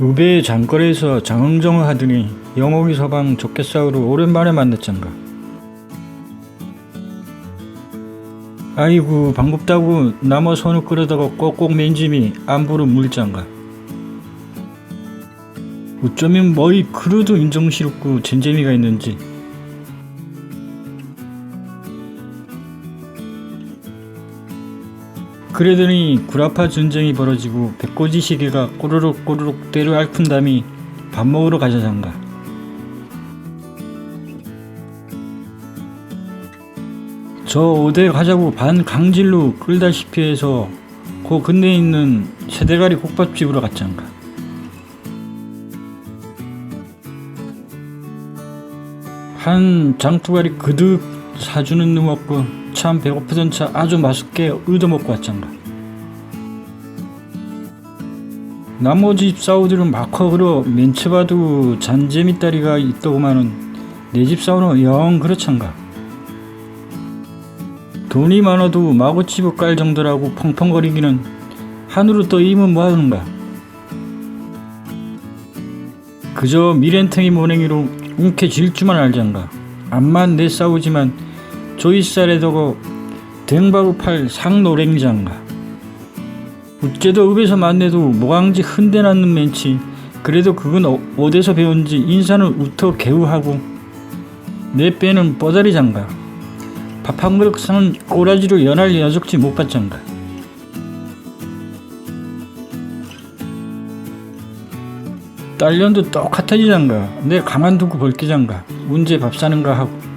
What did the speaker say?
우베 장거리에서 장흥정을 하더니 영옥이 서방 좋게 싸우러 오랜만에 만났잖가. 아이고 반갑다고 나무 손을 끌어다가 꼭꼭 맨짐이 안부로 물장가. 어쩌면 뭐이 그루도 인정스럽고 젠재미가 있는지 그러더니 구라파 전쟁이 벌어지고 백고지 시계가 꼬르륵 꼬르륵 때를 앓은 담이 밥 먹으러 가자장가. 저 어디 가자고 반 강질로 끌다시피 해서 그 근내에 있는 세대가리 국밥집으로 갔장가 한 장투가리 그득 사주는 놈 없고 참 배고프던 차 아주 맛있게 얻어먹고 왔장가 나머지 집사우들은 마커 그러 멘츠바도 잔재미따리가 있더구만은 내 집사우는 영 그렇찬가. 돈이 많아도 마구집을 깔 정도라고 펑펑거리기는 하늘로 떠 임은 뭐하는가. 그저 미련탱이 모냉이로 웅켜질 줄만 알장가. 암만 내 싸우지만 조이살에다고 댕바구 팔 상노랭장가. 어째도 읍에서 만나도 모강지 흔대놨는 멘치. 그래도 그건 어, 어디서 배운지 인사는 우터 개우하고 내 빼는 뻐다리 장가. 밥 한 그릇 사는 꼬라지로 연할 녀석지 못 받장가 딸년도 똑같아지장가. 내 가만두고 벌기장가. 언제 밥 사는가 하고